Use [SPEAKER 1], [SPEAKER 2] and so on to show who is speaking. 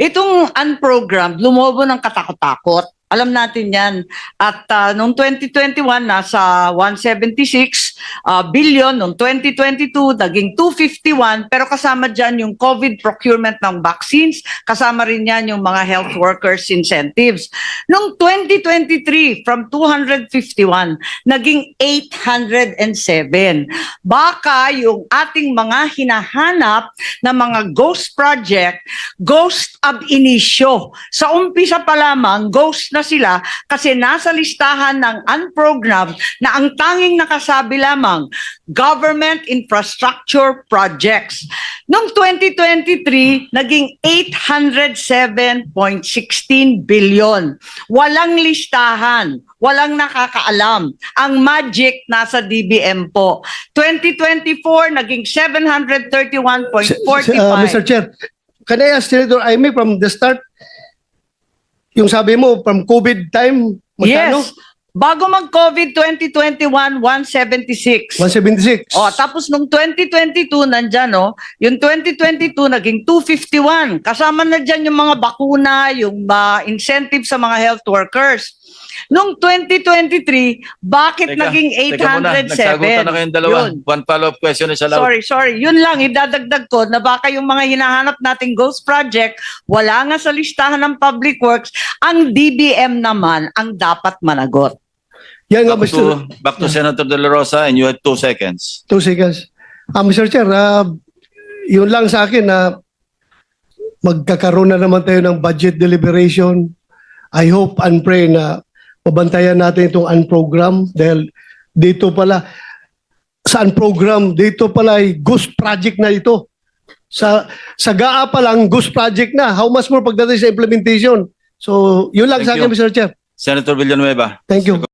[SPEAKER 1] Itong unprogrammed, lumobo ng katakot-takot. Alam natin yan. At ah, noong 2021, nasa 176 ah, billion. Noong 2022, naging 251. Pero kasama dyan yung COVID procurement ng vaccines. Kasama rin yan yung mga health workers incentives. Noong 2023, from 251, naging 807. Baka yung ating mga hinahanap na mga ghost project, ghost ab initio. Sa umpisa pa lamang, ghost na sila kasi nasa listahan ng unprogrammed na ang tanging nakasabi lamang, government infrastructure projects. Noong 2023, naging 807.16 billion. Walang listahan, walang nakakaalam. Ang magic nasa DBM po. 2024, naging 731.45.
[SPEAKER 2] Uh, Mr. Chair, can I ask Senator Aimee from the start, yung sabi mo, from COVID time, magkano?
[SPEAKER 1] Yes. Bago mag-COVID 2021, 176.
[SPEAKER 2] 176.
[SPEAKER 1] Oh, tapos nung 2022 nandyan no, yung 2022 naging 251. Kasama na diyan yung mga bakuna, yung uh, incentive sa mga health workers. Nung 2023, bakit
[SPEAKER 3] Teka,
[SPEAKER 1] naging
[SPEAKER 3] Teka muna,
[SPEAKER 1] 807?
[SPEAKER 3] nagsagutan na kayong dalawa.
[SPEAKER 1] Yun.
[SPEAKER 3] One follow-up question is allowed.
[SPEAKER 1] Sorry, sorry. Yun lang, idadagdag ko na baka yung mga hinahanap nating ghost project, wala nga sa listahan ng public works, ang DBM naman ang dapat managot.
[SPEAKER 2] Yan nga,
[SPEAKER 3] Back
[SPEAKER 2] Mr.
[SPEAKER 3] to, back to Senator De La Rosa and you have two seconds.
[SPEAKER 2] Two seconds. Ah, Mr. Chair, ah, yun lang sa akin na magkakaroon na naman tayo ng budget deliberation. I hope and pray na mabantayan natin itong unprogram dahil dito pala sa unprogram, dito pala ay ghost project na ito. Sa sa GAA pa lang, ghost project na. How much more pagdating sa implementation? So, yun lang
[SPEAKER 3] Thank
[SPEAKER 2] sa akin,
[SPEAKER 3] you.
[SPEAKER 2] Mr. Chair.
[SPEAKER 3] Senator Villanueva.
[SPEAKER 2] Thank you.